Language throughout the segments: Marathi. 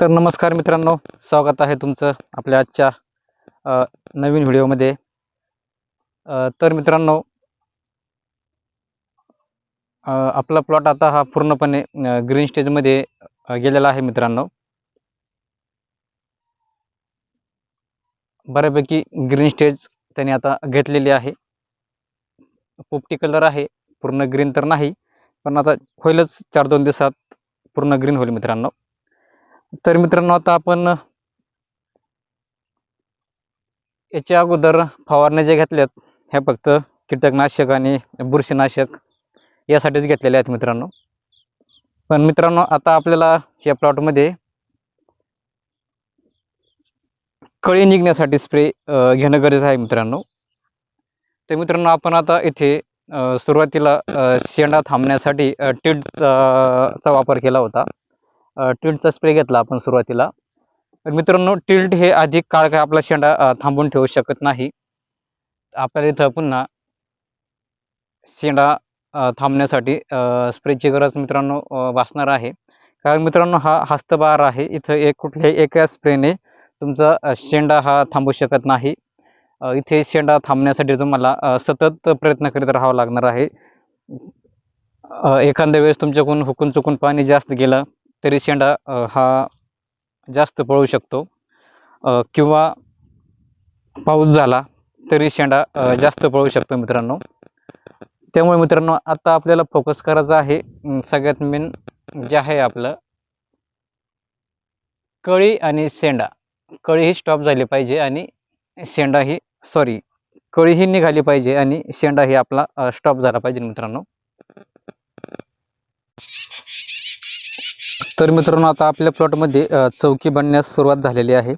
तर नमस्कार मित्रांनो स्वागत आहे तुमचं आपल्या आजच्या नवीन व्हिडिओमध्ये. तर मित्रांनो आपला प्लॉट आता हा पूर्णपणे ग्रीन स्टेजमध्ये गेलेला आहे मित्रांनो. बऱ्यापैकी ग्रीन स्टेज त्याने आता घेतलेली आहे. पोपटी कलर आहे पूर्ण ग्रीन तर नाही पण आता होईलच चार दोन दिवसात पूर्ण ग्रीन होईल मित्रांनो. तर मित्रांनो आता आपण याच्या अगोदर फवारण्या जे घेतल्यात ह्या फक्त कीटकनाशक आणि बुरशीनाशक यासाठीच घेतलेले आहेत मित्रांनो. पण मित्रांनो आता आपल्याला या प्लॉटमध्ये कळी निघण्यासाठी स्प्रे घेणं गरजेचं आहे मित्रांनो. तर मित्रांनो आपण आता इथे सुरुवातीला शेंडा थांबण्यासाठी टिल्टचा वापर केला होता. टिल्टचा स्प्रे घेतला आपण सुरुवातीला. तर मित्रांनो टिल्ट हे अधिक काळ काय आपला शेंडा थांबून ठेवू शकत नाही. आपल्याला इथं पुन्हा शेंडा थांबण्यासाठी स्प्रेची गरज मित्रांनो वाचणार भासणार आहे. कारण मित्रांनो हा हस्तबार आहे. इथं एक कुठल्याही एका स्प्रेने तुमचा शेंडा हा थांबू शकत नाही. इथे शेंडा थांबण्यासाठी तुम्हाला सतत प्रयत्न करीत राहावा लागणार आहे. एखाद्या वेळेस तुमच्याकडून हुकून चुकून पाणी जास्त गेलं तरी शेंडा हा जास्त पळू शकतो. किंवा पाऊस झाला तरी शेंडा जास्त पळू शकतो मित्रांनो. त्यामुळे मित्रांनो आता आपल्याला फोकस करायचा आहे सगळ्यात मेन जे आहे आपलं कळी आणि शेंडा. कळी ही स्टॉप झाली पाहिजे आणि शेंडा ही सॉरी कळी ही निघाली पाहिजे आणि शेंडा ही आपला स्टॉप झाला पाहिजे मित्रांनो. तर मित्रांनो आता आपल्या प्लॉटमध्ये चौकी बनण्यास सुरुवात झालेली आहे.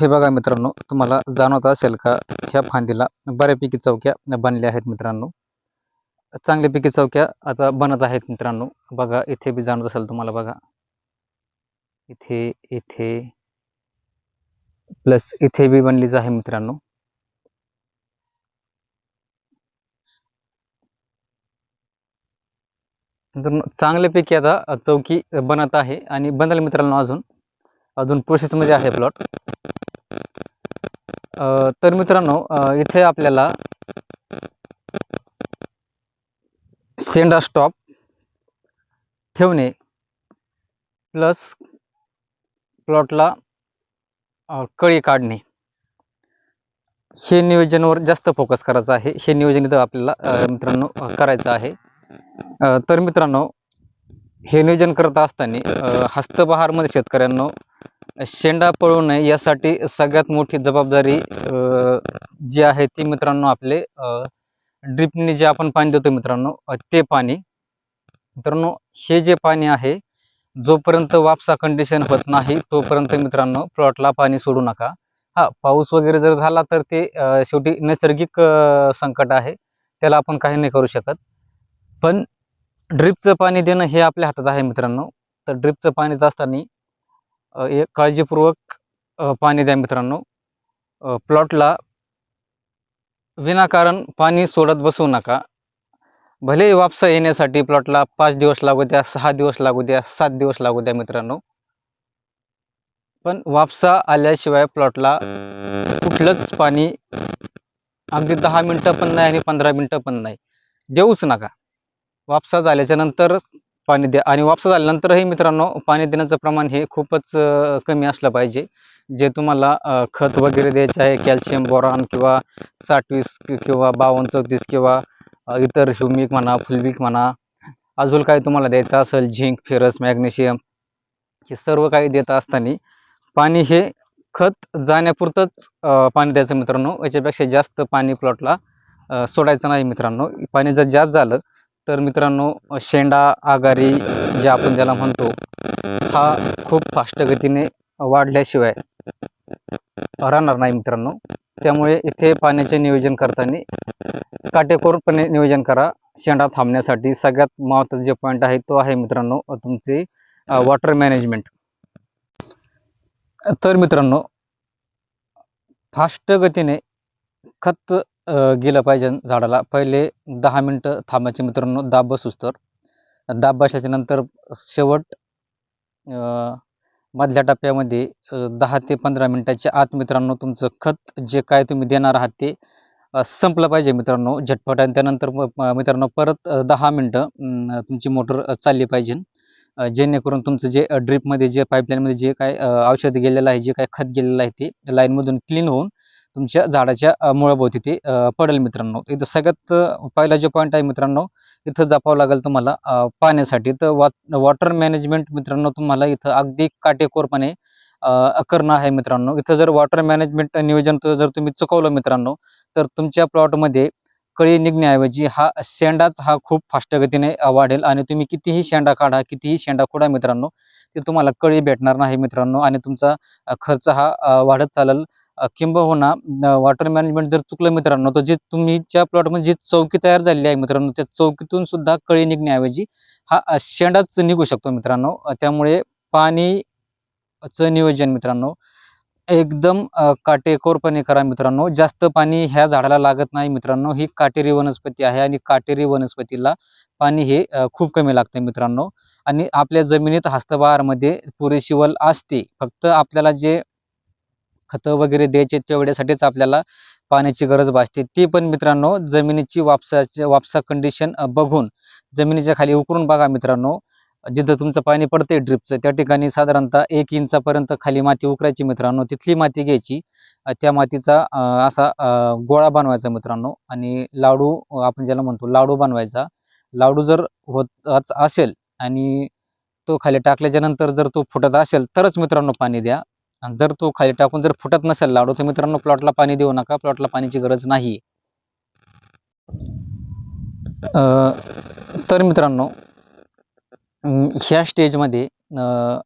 हे बघा मित्रांनो तुम्हाला जाणवत असेल का ह्या फांदीला बऱ्यापैकी चौक्या बनल्या आहेत मित्रांनो. चांगल्यापैकी चौक्या आता बनत आहेत मित्रांनो. बघा इथे बी जाणवत असेल तुम्हाला बघा. इथे इथे प्लस इथे बी बनलीच आहे मित्रांनो. तर चांगल्यापैकी आता चौकी बनत आहे आणि बनल मित्रांनो अजून अजून प्रोसेसमध्ये आहे प्लॉट तर मित्रांनो इथे आपल्याला सेंडा स्टॉप ठेवणे प्लस प्लॉटला कळी काढणे. हे नियोजनावर जास्त फोकस करायचं आहे. हे नियोजन इथं आपल्याला मित्रांनो करायचं आहे. तर मित्रांनो हे नियोजन करत असताना हस्तबहारमध्ये शेतकऱ्यांनो शेंडा पळू नये यासाठी सगळ्यात मोठी जबाबदारी जी आहे ती मित्रांनो आपले ड्रिपने जे आपण पाणी देतो मित्रांनो ते पाणी. मित्रांनो हे जे पाणी आहे जोपर्यंत वापसा कंडिशन होत नाही तोपर्यंत मित्रांनो प्लॉटला पाणी सोडू नका. हा पाऊस वगैरे जर झाला तर ते शेवटी नैसर्गिक संकट आहे. त्याला आपण काही नाही करू शकत. पण ड्रिपचं पाणी देणं हे आपल्या हातात आहे मित्रांनो. तर ड्रिपचं पाणी असताना एक काळजीपूर्वक पाणी द्या मित्रांनो. प्लॉटला विनाकारण पाणी सोडत बसू नका. भले वापसा येण्यासाठी प्लॉटला पाच दिवस लागू द्या सहा दिवस लागू द्या सात दिवस लागू द्या मित्रांनो. पण वापसा आल्याशिवाय प्लॉटला कुठलंच पाणी अगदी दहा मिनटं पण नाही आणि पंधरा मिनटं पण नाही. देऊच नका. वापसा झाल्याच्यानंतर पाणी द्या. आणि वापसा झाल्यानंतरही मित्रांनो पाणी देण्याचं प्रमाण हे खूपच कमी असलं पाहिजे. जे तुम्हाला खत वगैरे द्यायचं आहे कॅल्शियम बोरॉन किंवा साठवीस किंवा बावन्न चौतीस किंवा इतर ह्युमिक म्हणा फुलविक म्हणा अजून काही तुम्हाला द्यायचं असेल झिंक फेरस मॅग्नेशियम हे सर्व काही देत असताना पाणी हे खत जाण्यापुरतंच पाणी द्यायचं मित्रांनो. याच्यापेक्षा जास्त पाणी प्लॉटला सोडायचं नाही मित्रांनो. पाणी जर जास्त झालं तर मित्रांनो शेंडा आगारी जे आपण ज्याला म्हणतो हा खूप फास्ट गतीने वाढल्याशिवाय राहणार नाही मित्रांनो. त्यामुळे इथे पाण्याचे नियोजन करताना काटेकोरपणे नियोजन करा. शेंडा थांबण्यासाठी सगळ्यात महत्त्वाचा जे पॉईंट आहे तो आहे मित्रांनो तुमचे वॉटर मॅनेजमेंट तर मित्रांनो फास्ट गतीने खत गेलं पाहिजे झाडाला. पहिले दहा मिनटं थांबायचे मित्रांनो. दाब बसूस तर. दाब बसायच्या नंतर शेवट मधल्या टप्प्यामध्ये दहा ते पंधरा मिनटाच्या आत मित्रांनो तुमचं खत जे काय तुम्ही देणार आहात ते संपलं पाहिजे मित्रांनो झटपट. आणि त्यानंतर म- मित्रांनो परत दहा मिनटं तुमची मोटर चालली पाहिजे. जेणेकरून तुमचं जे ड्रीपमध्ये जे पाईपलाईनमध्ये जे काय औषध गेलेलं आहे जे काय खत गेलेलं आहे ते लाईनमधून क्लीन होऊन तुमच्या झाडाच्या मुळाभोवती ते पडेल मित्रांनो. इथं सगळ्यात पहिला जो पॉईंट आहे मित्रांनो इथं जपावं लागेल तुम्हाला पाण्यासाठी. तर वा वॉटर मॅनेजमेंट मित्रांनो तुम्हाला इथं अगदी काटेकोरपणे करणं आहे मित्रांनो. इथं जर वॉटर मॅनेजमेंट नियोजन जर तुम्ही चुकवलं मित्रांनो तर तुमच्या प्लॉटमध्ये कळी निघण्याऐवजी हा शेंडाच हा खूप फास्ट गतीने वाढेल. आणि तुम्ही कितीही शेंडा काढा कितीही शेंडा खोडा मित्रांनो ते तुम्हाला कळी भेटणार नाही मित्रांनो. आणि तुमचा खर्च हा वाढत चालेल. किंबहुना वॉटर मॅनेजमेंट जर चुकलं मित्रांनो तर जे तुमच्या प्लॉटमध्ये जी चौकी तयार झालेली आहे मित्रांनो त्या चौकीतून सुद्धा कळी निघण्याऐवजी हा शेंडाच निघू शकतो मित्रांनो. त्यामुळे पाणीचं नियोजन मित्रांनो एकदम काटेकोरपणे करा मित्रांनो. जास्त पाणी ह्या झाडाला लागत नाही मित्रांनो. ही काटेरी वनस्पती आहे आणि काटेरी वनस्पतीला पाणी हे खूप कमी लागते मित्रांनो. आणि आपल्या जमिनीत हस्तबहारमध्ये पुरेशी वल असते. फक्त आपल्याला जे खतं वगैरे द्यायचे तेवढ्यासाठीच आपल्याला पाण्याची गरज भासते. ती पण मित्रांनो जमिनीची वापसाची वापसा कंडिशन बघून जमिनीच्या खाली उकरून बघा मित्रांनो. जिथं तुमचं पाणी पडतंय ड्रिपचं त्या ठिकाणी साधारणतः एक इंचापर्यंत खाली माती उकरायची मित्रांनो. तिथली माती घ्यायची. त्या मातीचा असा गोळा बनवायचा मित्रांनो. आणि लाडू आपण ज्याला म्हणतो लाडू बनवायचा. लाडू जर होत असेल आणि तो खाली टाकल्याच्या नंतर जर तो फुटत असेल तरच मित्रांनो पाणी द्या. आणि जर तो खाली टाकून जर फुटत नसेल लाडू तर मित्रांनो प्लॉटला पाणी देऊ नका. प्लॉटला पाण्याची गरज नाही. अं, तर मित्रांनो ह्या स्टेजमध्ये अं,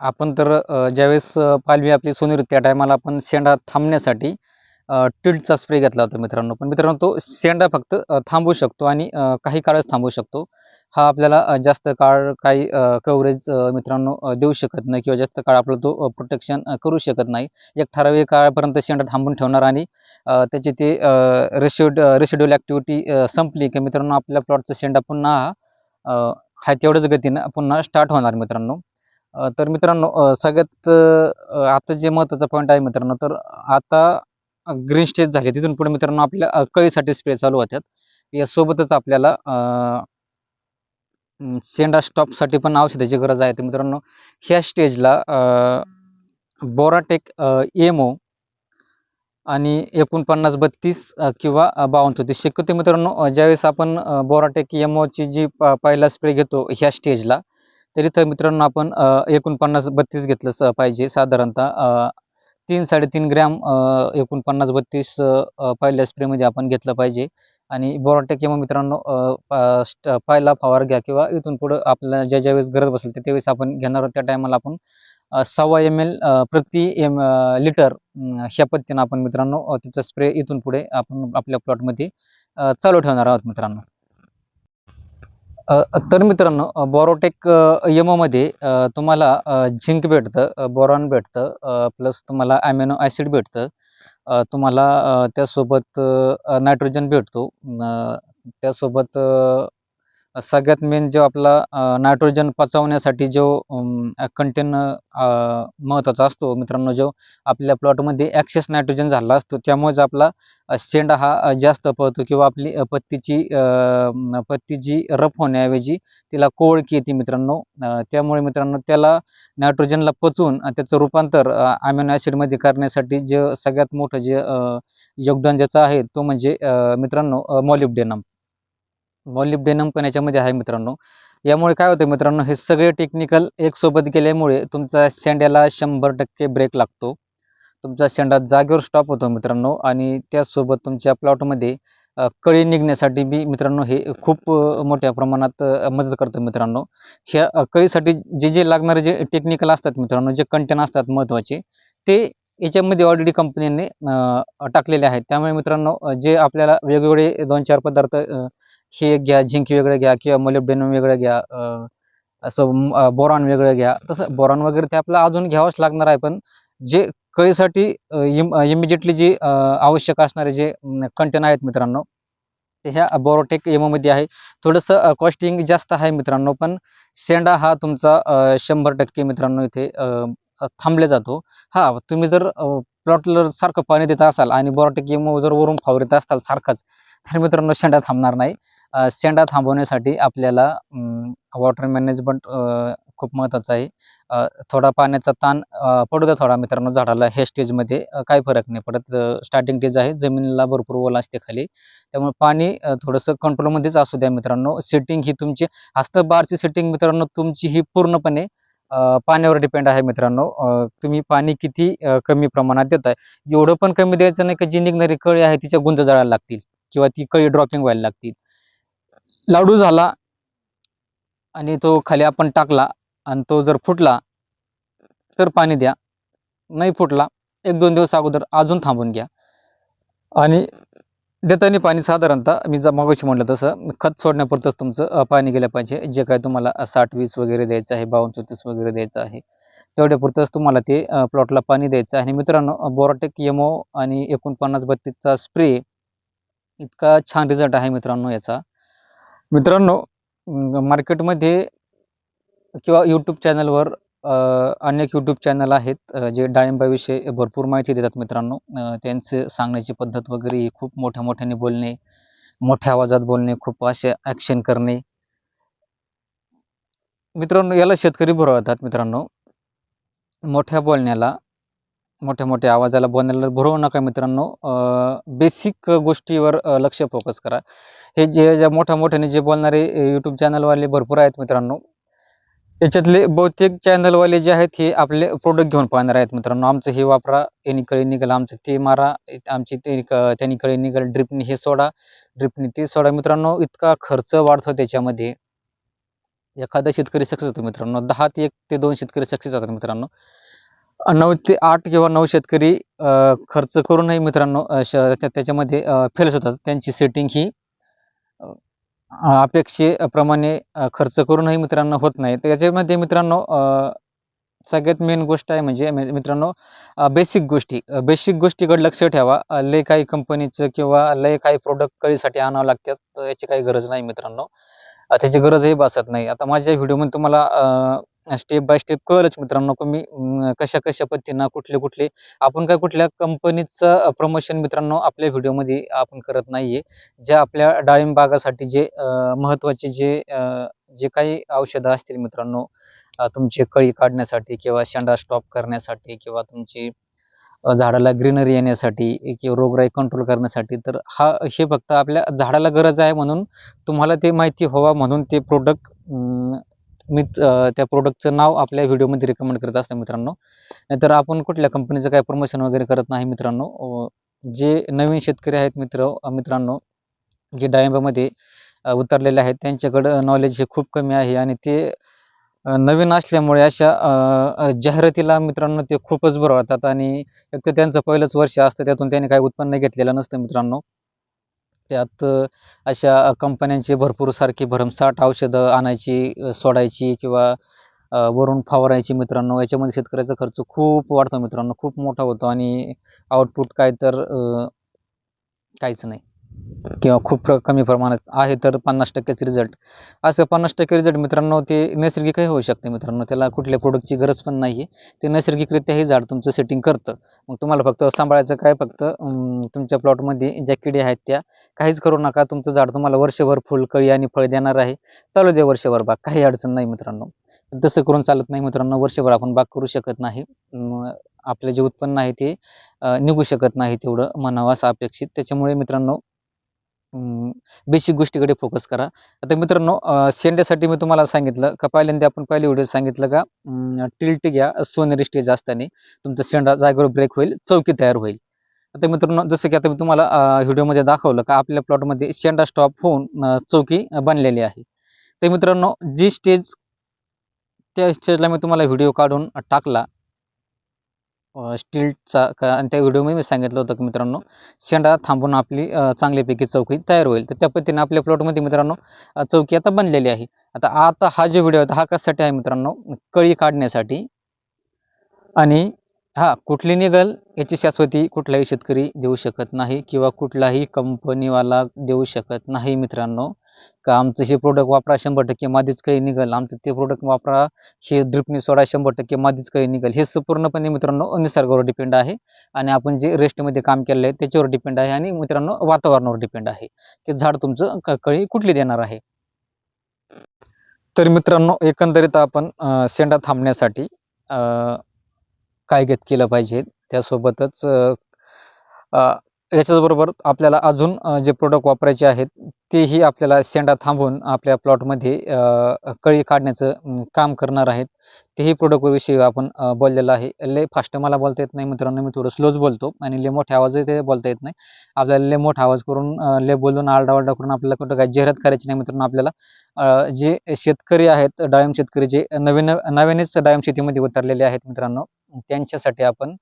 आपण तर ज्यावेळेस पालवी आपली सोनेरी त्या टायमाला आपण शेंडा थांबण्यासाठी टिल्टचा स्प्रे घेतला होता मित्रांनो. पण मित्रांनो तो शेंडा फक्त थांबू शकतो आणि काही काळच थांबू शकतो. हा आपल्याला जास्त काळ काही कव्हरेज मित्रांनो देऊ शकत नाही किंवा जास्त काळ आपलं तो प्रोटेक्शन करू शकत नाही. एक ठराविक काळापर्यंत शेंडा थांबून ठेवणार आणि त्याची ते रेसिड रेसिड्युअल ॲक्टिव्हिटी संपली की मित्रांनो आपल्या प्लॉटचा शेंडा पुन्हा हा तेवढ्याच गतीनं पुन्हा स्टार्ट होणार मित्रांनो. तर मित्रांनो सगळ्यात आता जे महत्त्वाचा पॉईंट आहे मित्रांनो तर आता ग्रीन स्टेज झाली. तिथून पुढे मित्रांनो आपल्या कळीसाठी स्प्रे चालू होत्यात. यासोबतच आपल्याला अं, स्टॉपसाठी पण औषधाची गरज आहे. तर मित्रांनो ह्या स्टेजला बोराटेक एमओ आणि एकोणपन्नास बत्तीस किंवा बावन्न चौतीस शक्यतो मित्रांनो ज्यावेळेस आपण बोराटेक एमओची जी पहिला स्प्रे घेतो ह्या स्टेजला तर मित्रांनो आपण एकोणपन्नास बत्तीस घेतलंच पाहिजे. साधारणतः तीन साडेतीन ग्रॅम एकूण एकोणपन्नास बत्तीस पहिल्या स्प्रेमध्ये आपण घेतलं पाहिजे. आणि बोराटे किंवा मित्रांनो प- स्ट- पहिला फवार घ्या किंवा इथून पुढं आपल्याला ज्या ज्यावेळेस गरज बसेल त्यावेळेस आपण घेणार आहोत. त्या टायमाला आपण सव्वा एम एल प्रति एम लिटर ह्या पद्धतीनं आपण मित्रांनो अ, तिचा स्प्रे इथून पुढे आपण आपल्या प्लॉटमध्ये चालू ठेवणार आहोत मित्रांनो. तर मित्रांनो बोरोटेक यमोमध्ये तुम्हाला झिंक भेटतं बोरॉन भेटतं प्लस तुम्हाला ॲमिनो ॲसिड भेटतं तुम्हाला त्यासोबत नायट्रोजन भेटतो त्यासोबत सगळ्यात मेन जो आपला नायट्रोजन पचवण्यासाठी जो कंटेन महत्त्वाचा असतो मित्रांनो जो आपल्या प्लॉटमध्ये ॲक्सेस नायट्रोजन झाला असतो त्यामुळेच आपला शेंडा हा जास्त पळतो किंवा आपली पत्तीची पत्तीची पत्ती जी रफ होण्याऐवजी तिला कोळकी येते मित्रांनो. त्यामुळे मित्रांनो त्याला नायट्रोजनला पचवून त्याचं रूपांतर अमिनो ॲसिडमध्ये करण्यासाठी जे सगळ्यात मोठं जे योगदान ज्याचं आहे तो म्हणजे मित्रांनो मॉलिब्डेनम मॉलिब्डेनम पण याच्यामध्ये आहे मित्रांनो. यामुळे काय होतं मित्रांनो हे सगळे टेक्निकल एक सोबत गेल्यामुळे तुमचा शेंड्याला शंभर टक्के ब्रेक लागतो. तुमचा शेंडा जागेवर स्टॉप होतो मित्रांनो आणि त्याचसोबत तुमच्या प्लॉटमध्ये कळी निघण्यासाठी बी मित्रांनो हे खूप मोठ्या प्रमाणात मदत करतं मित्रांनो. ह्या कळीसाठी जे जे लागणारे जे टेक्निकल असतात मित्रांनो जे कंटेन असतात महत्त्वाचे ते याच्यामध्ये ऑलरेडी कंपनीने टाकलेले आहेत. त्यामुळे मित्रांनो जे आपल्याला वेगवेगळे दोन चार पदार्थ हे एक घ्या झिंक वेगळं घ्या किंवा मोलिब्डेनम वेगळं घ्या असं बोरॉन वेगळं घ्या. तसं बोरॉन वगैरे ते आपल्याला अजून घ्यावंच लागणार आहे पण जे कळीसाठी इमिजिएटली जे आवश्यक असणारे जे कंटेन आहेत मित्रांनो ते ह्या बोरोटेक एमोमध्ये आहे. थोडंसं कॉस्टिंग जास्त आहे मित्रांनो पण शेंडा हा तुमचा शंभर टक्के मित्रांनो इथे थांबले जातो. हा तुम्ही जर प्लॉटला सारखं पाणी देत असाल आणि बोरोटेक एमो जर वरून फावरीत असाल सारखाच तर मित्रांनो शेंडा थांबणार नाही. शेंडा थांबवण्यासाठी आपल्याला वॉटर मॅनेजमेंट खूप महत्त्वाचं आहे. थोडा पाण्याचा ताण पडू द्या थोडा मित्रांनो झाडाला हे स्टेजमध्ये काय काही फरक नाही पडत. स्टार्टिंग स्टेज आहे जमिनीला भरपूर ओल असते खाली. त्यामुळे पाणी थोडंसं कंट्रोलमध्येच असू द्या मित्रांनो. सेटिंग ही तुमची हस्तबारची सेटिंग मित्रांनो तुमची ही पूर्णपणे पाण्यावर डिपेंड आहे मित्रांनो. तुम्ही पाणी किती कमी प्रमाणात देताय. एवढं पण कमी द्यायचं नाही का जी निघणारी कळी आहे तिच्या गुंज जाळायला लागतील. किंवा ती कळी ड्रॉपिंग व्हायला लागतील. लाडू झाला आणि तो खाली आपण टाकला आणि तो जर फुटला तर पाणी द्या. नाही फुटला एक दोन दिवस अगोदर अजून थांबून घ्या. आणि देताना पाणी साधारणतः मी जर मगाशी म्हटलं तसं खत सोडण्यापुरतंच तुमचं पाणी गेलं पाहिजे. जे काय तुम्हाला साठ वीस वगैरे द्यायचं आहे बावन्न चौतीस वगैरे द्यायचं आहे तेवढ्यापुरतंच तुम्हाला ते प्लॉटला पाणी द्यायचं आहे. आणि मित्रांनो बोराटेक यमो आणि एकोणपन्नास बत्तीसचा स्प्रे इतका छान रिझल्ट आहे मित्रांनो याचा. मित्रांनो मार्केटमध्ये किंवा यूट्यूब चॅनलवर अनेक यूट्यूब चॅनल आहेत जे डाळिंबाविषयी भरपूर माहिती देतात मित्रांनो. अ, त्यांचे सांगण्याची पद्धत वगैरे ही खूप मोठ्या मोठ्याने बोलणे मोठ्या आवाजात बोलणे खूप असे ॲक्शन करणे. मित्रांनो याला शेतकरी भरवतात मित्रांनो. मोठ्या बोलण्याला मोठ्या मोठ्या आवाजाला बोलण्याला भरवू नका मित्रांनो. बेसिक गोष्टीवर लक्ष फोकस करा. हे जे ज्या मोठ्या मोठ्याने जे बोलणारे यूट्यूब चॅनलवाले भरपूर आहेत मित्रांनो. याच्यातले बहुतेक चॅनलवाले जे आहेत हे आपले प्रोडक्ट घेऊन पाहणार आहेत मित्रांनो. आमचं हे वापरा यांनी कळी निघाल आमचं ते मारा आमची ते त्यांनी कळी निघाल ड्रिपनी हे सोडा ड्रिपनी ते सोडा. मित्रांनो इतका खर्च वाढतो त्याच्यामध्ये. एखादा शेतकरी सक्सेस होतो मित्रांनो. दहा ते एक ते दोन शेतकरी सक्सेस होतात मित्रांनो. नऊ ते आठ किंवा नऊ शेतकरी खर्च करूनही मित्रांनो श- त्याच्यामध्ये फेलच होतात. त्यांची सेटिंग ही अपेक्षेप्रमाणे खर्च करूनही मित्रांनो होत नाही. तर याच्यामध्ये मित्रांनो सगळ्यात मेन गोष्ट आहे म्हणजे मित्रांनो बेसिक गोष्टी. बेसिक गोष्टीकडे लक्ष ठेवा. लय काही कंपनीचं किंवा लय काही प्रोडक्ट कळीसाठी आणावं लागतात याची काही गरज नाही मित्रांनो. त्याची गरजही भासत नाही. आता माझ्या व्हिडिओमध्ये तुम्हाला स्टेप बाय स्टेप कळलंच मित्रांनो कमी कशा कशा पद्धतीनं कुठले कुठले आपण काय कुठल्या कंपनीचं प्रमोशन मित्रांनो आपल्या व्हिडिओमध्ये आपण करत नाहीये. ज्या आपल्या डाळिंब बागासाठी जे महत्त्वाचे जे जे काही औषधं असतील मित्रांनो तुमचे कळी काढण्यासाठी किंवा शेंडा स्टॉप करण्यासाठी किंवा तुमची झाडाला ग्रीनरी येण्यासाठी किंवा रोगराई कंट्रोल करण्यासाठी तर हा हे फक्त आपल्या झाडाला गरज आहे म्हणून तुम्हाला ते माहिती व्हावा म्हणून ते प्रोडक्ट मी त्या प्रोडक्टचं नाव आपल्या व्हिडिओमध्ये रिकमेंड करत असतो मित्रांनो. नाहीतर आपण कुठल्या कंपनीचं काय प्रमोशन वगैरे करत नाही मित्रांनो. जे नवीन शेतकरी आहेत मित्र मित्रांनो जे डाळिंबामध्ये उतरलेले आहेत त्यांच्याकडं नॉलेज हे खूप कमी आहे आणि ते नवीन असल्यामुळे अशा जाहिरातीला मित्रांनो ते खूपच बरं वाटतात आणि एक तर त्यांचं पहिलंच वर्ष असतं त्यातून त्यांनी काही उत्पन्न घेतलेलं नसतं मित्रांनो. त्यात अशा कंपन्यांचे भरपूर सारखी भरमसाठ औषधं आणायची सोडायची किंवा वरून फवारायची मित्रांनो. याच्यामध्ये शेतकऱ्याचा खर्च खूप वाढतो मित्रांनो. खूप मोठा होतो आणि आउटपुट काय तर काहीच नाही. किंवा खूप प्र कमी प्रमाणात आहे तर पन्नास टक्केच रिझल्ट असं पन्नास टक्के रिझल्ट मित्रांनो ते नैसर्गिकही होऊ शकते मित्रांनो. त्याला कुठल्या प्रोडक्टची गरज पण नाही आहे ते नैसर्गिकरित्या हे झाड तुमचं सेटिंग करतं. मग तुम्हाला फक्त सांभाळायचं काय फक्त? तुमच्या प्लॉटमध्ये ज्या किडी आहेत त्या काहीच करू नका. तुमचं झाड तुम्हाला वर्षभर फुल कळी आणि फळ देणार आहे. चालू दे वर्षभर बाग. काही अडचण नाही मित्रांनो. तसं करून चालत नाही मित्रांनो. वर्षभर आपण बाग करू शकत नाही. आपले आपलं जे उत्पन्न आहे ते निघू शकत नाही तेवढं म्हणावं असं अपेक्षित. त्याच्यामुळे मित्रांनो बेसिक गोष्टीकडे फोकस करा. आता मित्रांनो शेंड्यासाठी मी तुम्हाला सांगितलं का पहिल्यांदा आपण पहिले व्हिडिओ सांगितलं का टिल्ट घ्या सोनेरी स्टेज असताना तुमचा शेंडा जागेवर ब्रेक होईल चौकी तयार होईल. आता मित्रांनो जसं की आता मी तुम्हाला व्हिडिओमध्ये दाखवलं का आपल्या प्लॉटमध्ये शेंडा स्टॉप होऊन चौकी बनलेली आहे. तर मित्रांनो जी स्टेज त्या स्टेजला मी तुम्हाला व्हिडिओ काढून टाकला स्टीलचा का आणि त्या व्हिडिओमध्ये मी सांगितलं होतं की मित्रांनो शेंडा थांबून आपली चांगल्यापैकी चौकी तयार होईल. तर त्या पद्धतीने आपल्या प्लॉटमध्ये मित्रांनो चौकी आता बनलेली आहे. आता आता हा जो व्हिडिओ आहे हा कशासाठी आहे मित्रांनो कळी काढण्यासाठी. आणि हा कुठली निघल याची शाश्वती कुठलाही शेतकरी देऊ शकत नाही किंवा कुठलाही कंपनीवाला देऊ शकत नाही मित्रांनो. का आमचं हे प्रोडक्ट वापरा शंभर टक्के मादीच काही निघाल. आमचं ते प्रोडक्ट वापरा हे ड्रिपने सोडा शंभर टक्के मादीच काही निघल. हे संपूर्णपणे पूर्णपणे मित्रांनो निसर्गावर डिपेंड आहे. आणि आपण जे रेस्टमध्ये काम केलं आहे त्याच्यावर डिपेंड आहे. आणि मित्रांनो वातावरणावर डिपेंड आहे. की झाड तुमचं कळी कुठली देणार आहे? तर मित्रांनो एकंदरीत आपण सेंडा थांबण्यासाठी अं, काय घेत केलं पाहिजे? त्यासोबतच याच्याचबरोबर आपल्याला अजून जे प्रोडक्ट वापरायचे आहेत तेही आपल्याला शेंडा थांबवून आपल्या प्लॉटमध्ये कळी काढण्याचं काम करणार आहेत. तेही प्रोडक्टविषयी आपण बोललेलं आहे. लय फास्ट मला बोलता येत नाही मित्रांनो मी थोडं स्लोच बोलतो आणि लय मोठ्या आवाजही ते बोलता येत नाही. आपल्याला लय मोठा आवाज करून लय बोलून आरडाओरडा करून आपल्याला कुठं काही जाहिरात करायची नाही मित्रांनो आपल्याला. जे शेतकरी आहेत डाळिंब शेतकरी जे नवीन नव्यानेच डाळिंब शेतीमध्ये उतरलेले आहेत मित्रांनो त्यांच्यासाठी आपण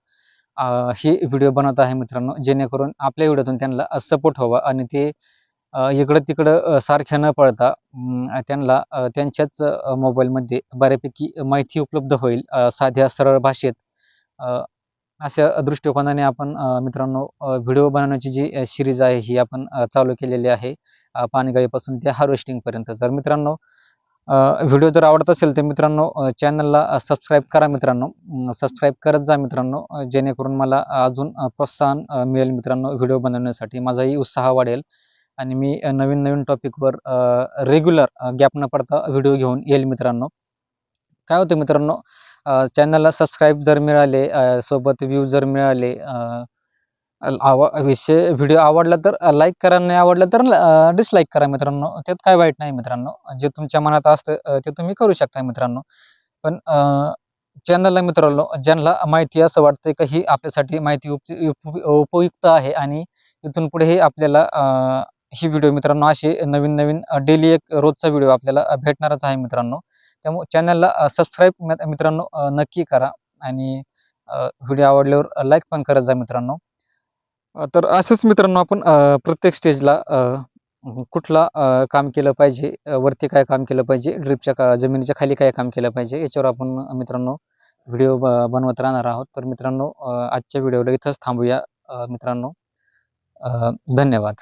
हे व्हिडिओ बनवत आहे मित्रांनो जेणेकरून आपल्या व्हिडिओतून त्यांना सपोर्ट हवा आणि ते इकडं तिकडं सारख्या न पळता त्यांना त्यांच्याच मोबाईलमध्ये बऱ्यापैकी माहिती उपलब्ध होईल साध्या सरळ भाषेत. अशा दृष्टिकोनाने आपण मित्रांनो व्हिडिओ बनवण्याची जी सिरीज आहे ही आपण चालू केलेली आहे अं, पाणीगाळीपासून ते हार्वेस्टिंगपर्यंत जर मित्रांनो व्हिडिओ जर आवडत असेल तर मित्रांनो चॅनलला सबस्क्राईब करा मित्रांनो. सबस्क्राईब करत जा मित्रांनो जेणेकरून मला अजून प्रोत्साहन मिळेल मित्रांनो व्हिडिओ बनवण्यासाठी. माझाही उत्साह वाढेल आणि मी नवीन नवीन टॉपिकवर रेग्युलर गॅप न पडता व्हिडिओ घेऊन येईल मित्रांनो. काय होतं मित्रांनो चॅनलला सबस्क्राईब जर मिळाले सोबत व्ह्यू जर मिळाले आवा विषय व्हिडिओ आवडला तर लाईक करा नाही आवडला तर डिसलाईक करा मित्रांनो. त्यात काय वाईट नाही मित्रांनो. जे तुमच्या मनात असतं ते तुम्ही करू शकता मित्रांनो. पण चॅनलला मित्रांनो ज्यांना माहिती असं वाटतं का ही आपल्यासाठी माहिती उप उपयुक्त आहे आणि इथून पुढेही आपल्याला ही व्हिडिओ मित्रांनो असे नवीन नवीन डेली एक रोजचा व्हिडिओ आपल्याला भेटणारच आहे मित्रांनो. त्यामुळे चॅनलला सबस्क्राईब मित्रांनो नक्की करा आणि व्हिडिओ आवडल्यावर लाईक पण करत जा मित्रांनो. तर असंच मित्रांनो आपण प्रत्येक स्टेजला कुठला काम केलं पाहिजे वरती काय काम केलं पाहिजे ड्रिपच्या का जमिनीच्या खाली काय काम केलं पाहिजे याच्यावर आपण मित्रांनो व्हिडिओ बनवत राहणार आहोत. तर मित्रांनो आजच्या व्हिडिओला इथंच थांबूया. मित्रांनो धन्यवाद.